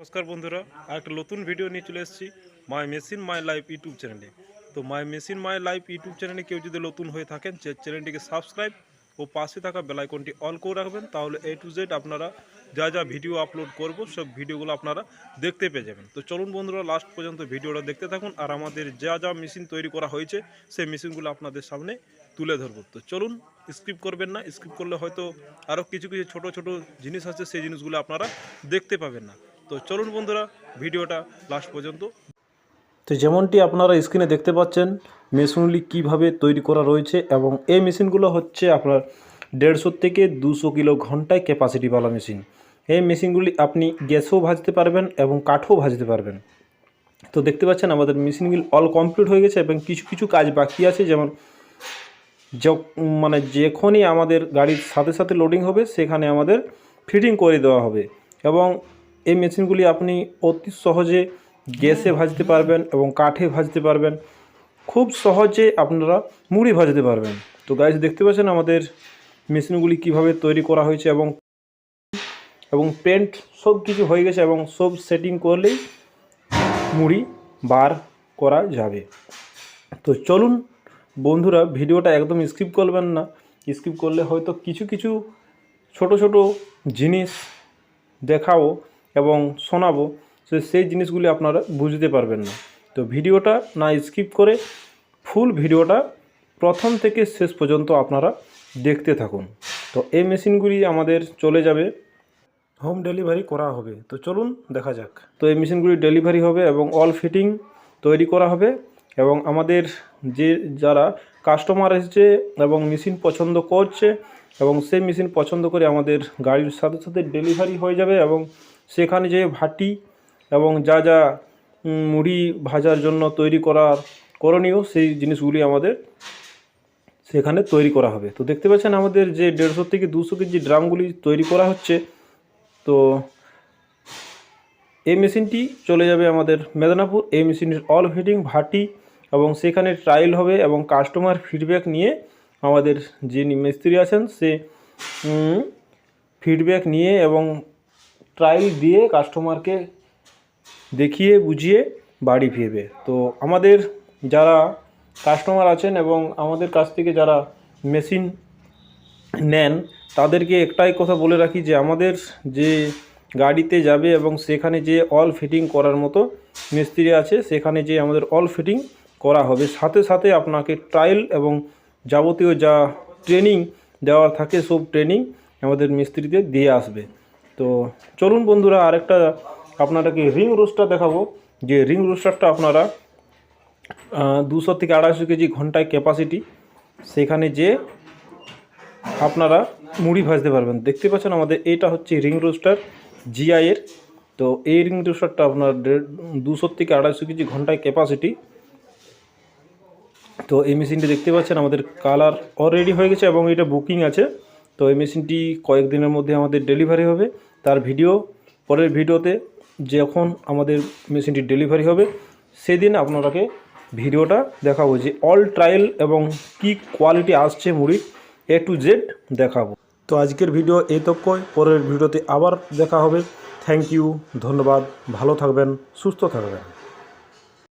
নমস্কার বন্ধুরা আর একটা নতুন ভিডিও নিয়ে চলে এসেছি my machine my life YouTube চ্যানেলে তো my machine my life YouTube চ্যানেলে কেউ যদি নতুন হয়ে থাকেন চ্যানেলটিকে সাবস্ক্রাইব ও পাশে থাকা বেলাইকনটি অল করে রাখবেন, তাহলে এ টু জেড আপনারা যা যা ভিডিও আপলোড করব, সব ভিডিওগুলো আপনারা দেখতে পেয়ে যাবেন। তো চলুন বন্ধুরা লাস্ট পর্যন্ত ভিডিওটা দেখতে থাকুন, আর আমাদের যা যা মেশিন তৈরি করা হয়েছে, সেই মেশিনগুলো আপনাদের সামনে তুলে ধরবো। তো চলুন স্কিপ করবেন না স্কিপ করলে হয়তো আরও কিছু কিছু ছোট ছোট জিনিস আছে, সেই জিনিসগুলো আপনারা দেখতে পাবেন না। তো চলুন বন্ধুরা, ভিডিওটা লাস্ট পর্যন্ত। তো যেমনটি আপনারা স্ক্রিনে দেখতে পাচ্ছেন, মেশিনগুলি কীভাবে তৈরি করা রয়েছে এবং এই মেশিনগুলো হচ্ছে আপনার দেড়শো থেকে দুশো কিলো ঘন্টায় ক্যাপাসিটিওয়ালা মেশিন। এই মেশিনগুলি আপনি গ্যাসও ভাজতে পারবেন এবং কাঠও ভাজতে পারবেন। তো দেখতে পাচ্ছেন, আমাদের মেশিনগুলি অল কমপ্লিট হয়ে গেছে এবং কিছু কিছু কাজ বাকি আছে, যেমন মানে যখনই আমাদের গাড়ির সাথে সাথে লোডিং হবে, সেখানে আমাদের ফিটিং করে দেওয়া হবে। এবং এই মেশিনগুলি আপনি অতি সহজে গ্যাসে ভাজতে পারবেন এবং কাঠে ভাজতে পারবেন। খুব সহজে আপনারা মুড়ি ভাজতে পারবেন। তো গাইজ দেখতে পাচ্ছেন আমাদের মেশিনগুলি কীভাবে তৈরি করা হয়েছে এবং এবং পেন্ট সব কিছু হয়ে গেছে এবং সব সেটিং করলেই মুড়ি বার করা যাবে। তো চলুন বন্ধুরা, ভিডিওটা একদম স্কিপ করবেন না। স্কিপ করলে হয়তো কিছু কিছু ছোট ছোট জিনিস দেখাবো। এবং শোনাবো সে সেই জিনিসগুলি আপনারা বুঝতে পারবেন না। তো ভিডিওটা না স্কিপ করে ফুল ভিডিওটা প্রথম থেকে শেষ পর্যন্ত আপনারা দেখতে থাকুন। তো এই মেশিনগুলি আমাদের চলে যাবে। হোম ডেলিভারি করা হবে। তো চলুন দেখা যাক। তো এই মেশিনগুলি ডেলিভারি হবে এবং অল ফিটিং তৈরি করা হবে এবং আমাদের যে যারা কাস্টমার এসেছে এবং মেশিন পছন্দ করছে এবং সেই মেশিন পছন্দ করে আমাদের গাড়ির সাথে সাথে ডেলিভারি হয়ে যাবে এবং সেখানে যে ভাটি এবং যা যা মুড়ি ভাজার জন্য তৈরি করার করণীয় সেই জিনিসগুলি আমাদের সেখানে তৈরি করা হবে। তো দেখতে পাচ্ছেন আমাদের যে দেড়শো থেকে দুশো কেজি ড্রামগুলি তৈরি করা হচ্ছে, তো এই মেশিনটি চলে যাবে আমাদের মেদিনীপুর। এই মেশিনের অল ফিটিং ভাটি এবং সেখানে ট্রায়াল হবে এবং কাস্টমার ফিডব্যাক নিয়ে আমাদের যিনি মিস্ত্রি আছেন, সে ফিডব্যাক নিয়ে এবং ট্রায়াল দিয়ে কাস্টমারকে দেখিয়ে, বুঝিয়ে বাড়ি ফিরবে। তো আমাদের যারা কাস্টমার আছেন এবং আমাদের কাছ থেকে যারা মেশিন নেন, তাদেরকে একটাই কথা বলে রাখি যে, আমাদের যে গাড়িতে যাবে এবং সেখানে যে অল ফিটিং করার মতো মিস্ত্রি আছে, সেখানে যে আমাদের অল ফিটিং করা হবে। সাথে সাথে আপনাকে ট্রায়াল এবং যাবতীয় যা ট্রেনিং দেওয়ার থাকে, সব ট্রেনিং আমাদের মিস্ত্রিতে দিয়ে আসবে। তো চলুন বন্ধুরা, আরেকটা আপনাদেরকে রিং রোস্টার দেখাবো। যে রিং রোস্টারটা আপনারা দুশো থেকে আড়াইশো কেজি ঘন্টায় ক্যাপাসিটি সেখানে যে আপনারা মুড়ি ভাজতে পারবেন। দেখতে পাচ্ছেন আমাদের, এটা হচ্ছে রিং রোস্টার জিআইয়ের তো এই রিং রোস্টারটা আপনার দেড়- দুশো থেকে আড়াইশো কেজি ঘন্টায় ক্যাপাসিটি তো এই মেশিনটি দেখতে পাচ্ছেন, আমাদের কালার অলরেডি হয়ে গেছে এবং এটা বুকিং আছে। তো এই মেশিনটি কয়েকদিনের মধ্যে আমাদের ডেলিভারি হবে। তার ভিডিও পরের ভিডিওতে যখন আমাদের মেশিনটি ডেলিভারি হবে, সেদিন আপনারাকে ভিডিওটা দেখাবো যে অল ট্রায়াল এবং কি কোয়ালিটি আসছে মুড়ি এ টু জেড দেখাবো। তো আজকের ভিডিও এই তক্কই পরের ভিডিওতে আবার দেখা হবে। থ্যাংক ইউ ধন্যবাদ, ভালো থাকবেন, সুস্থ থাকবেন।